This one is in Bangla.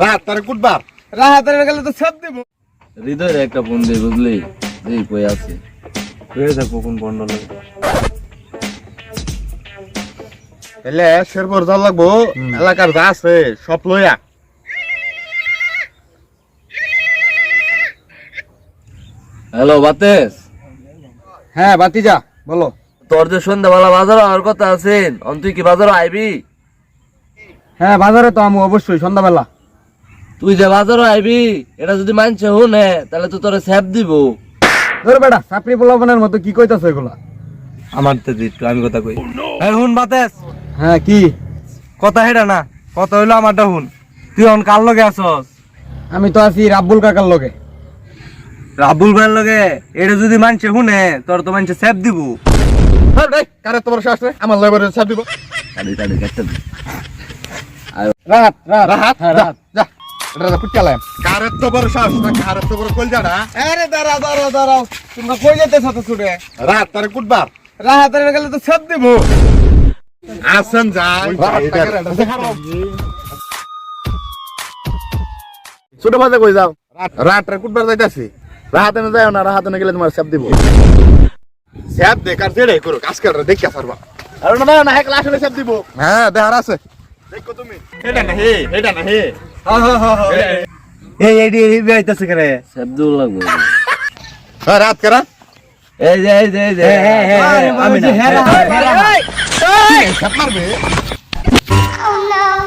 রাত তার কুটবার রাহাতের গেলে তো সব দিব। হৃদয়ের একটা ফোন দিয়ে বুঝলি? যে কই আছে? হয়ে থাকব কোন বন্ডলে এলে শেরপুর যাওয়া লাগবো। এলাকার যা আছে সব লইয়া। হ্যালো বাতেস। হ্যাঁ বাতিজা বলো। তোর যে সন্ধ্যাবেলা বাজার আর কথা আছেন অন তুই কি বাজার আইবি? হ্যাঁ বাজারে তো আমি অবশ্যই সন্ধ্যাবেলা। তুই যে বাজার আইবি এটা যদি মানছে শুনে তাহলে তো তোরে স্যাপ দিব। ধর বেটা চাকরি পোলাপনের মতো কি কইতাছ এগুলা? আমার তো একটু আমি কথা কই। এই হুন বাতেস। হ্যাঁ কি? কথা হেডা না কথা হইল আমারটা হুন তুই অন কার লগে আসস আমি তো আছি রাব্বুল কাকার লগে। রাবুল ভাইয়ের লগে? এটা যদি মানছে শুনে তোর তো মানছে সেপ দিব। হ্যাঁ রে কারে তোমার শ্বাস রে আমার লেবারে ছাড় দিব। রাত রাত হ্যাঁ যা রাত যা। এটা কুটকালাম কারে তো বড় শ্বাস না কারে তো বড় কল জানা আরে দাঁড়াও দাঁড়াও দাঁড়াও। তোমরা কই যেতেছ তো ছুটে? রাত তার কুটবার। রাহাতের গেলে তো সব দিব। আসেন যায় ছোট। ভাতে কই যাও? রাত রে কুটবার যাইতাছি। রাহাতে না যাও না রাহাতে না গেলে তোমার স্যাপ দিব। স্যাপ দে কার জেড়ে করো আজকাল রে দেখিয়া সারবা আর না না হেকলা আসলে দিব। হ্যাঁ দেখার আছে। দেখো তুমি। এটা না হে এটা না হে এই এই এই যাইতাছে করে দিব লাগবে হ্যাঁ রাত করা এই যে এই যে এই যে আমি না স্যাপ মারবে Oh no, oh no.